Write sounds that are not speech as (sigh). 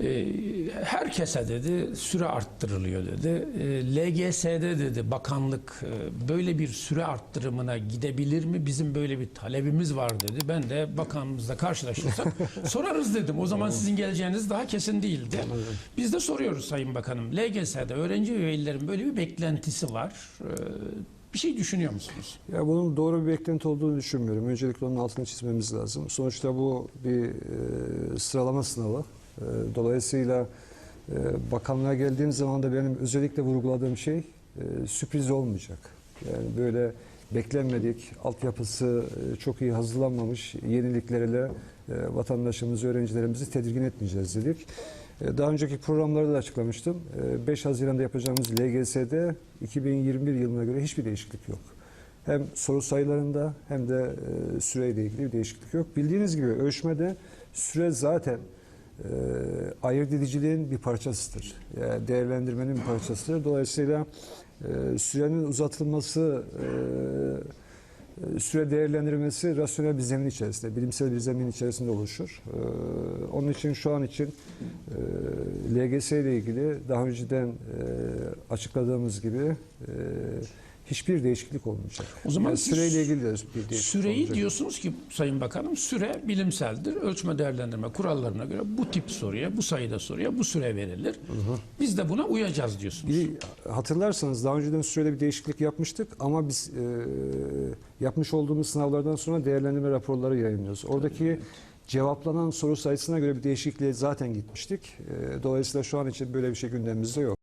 E, herkese dedi süre arttırılıyor dedi. E, LGS'de dedi bakanlık e, böyle bir süre arttırımına gidebilir mi? Bizim böyle bir talebimiz var dedi. Ben de bakanımızla karşılaşırsak (laughs) sorarız dedim. O zaman sizin geleceğiniz daha kesin değildi. Biz de soruyoruz Sayın Bakanım. LGS'de öğrenci ve velilerin böyle bir beklentisi var. E, bir şey düşünüyor musunuz? Ya bunun doğru bir beklenti olduğunu düşünmüyorum. Öncelikle onun altını çizmemiz lazım. Sonuçta bu bir e, sıralama sınavı. E, dolayısıyla e, bakanlığa geldiğim zaman da benim özellikle vurguladığım şey e, sürpriz olmayacak. Yani böyle beklenmedik, altyapısı e, çok iyi hazırlanmamış yeniliklerle vatandaşımızı, öğrencilerimizi tedirgin etmeyeceğiz dedik. Daha önceki programlarda da açıklamıştım. E, 5 Haziran'da yapacağımız LGS'de 2021 yılına göre hiçbir değişiklik yok. Hem soru sayılarında hem de süreyle ilgili bir değişiklik yok. Bildiğiniz gibi ölçmede süre zaten e, ayırt ediciliğin bir parçasıdır. Yani değerlendirmenin bir parçasıdır. Dolayısıyla e, sürenin uzatılması, e, süre değerlendirmesi rasyonel bir zemin içerisinde, bilimsel bir zemin içerisinde oluşur. E, onun için şu an için e, LGS ile ilgili daha önceden e, açıkladığımız gibi e, hiçbir değişiklik olmayacak. O zaman yani süreyle ilgili de bir değişiklik Süreyi olmayacak. diyorsunuz ki Sayın Bakanım süre bilimseldir. Ölçme değerlendirme kurallarına göre bu tip soruya, bu sayıda soruya bu süre verilir. Biz de buna uyacağız diyorsunuz. Bir, hatırlarsanız daha önceden sürede bir değişiklik yapmıştık ama biz e, yapmış olduğumuz sınavlardan sonra değerlendirme raporları yayınlıyoruz. Oradaki cevaplanan soru sayısına göre bir değişikliğe zaten gitmiştik. E, dolayısıyla şu an için böyle bir şey gündemimizde yok.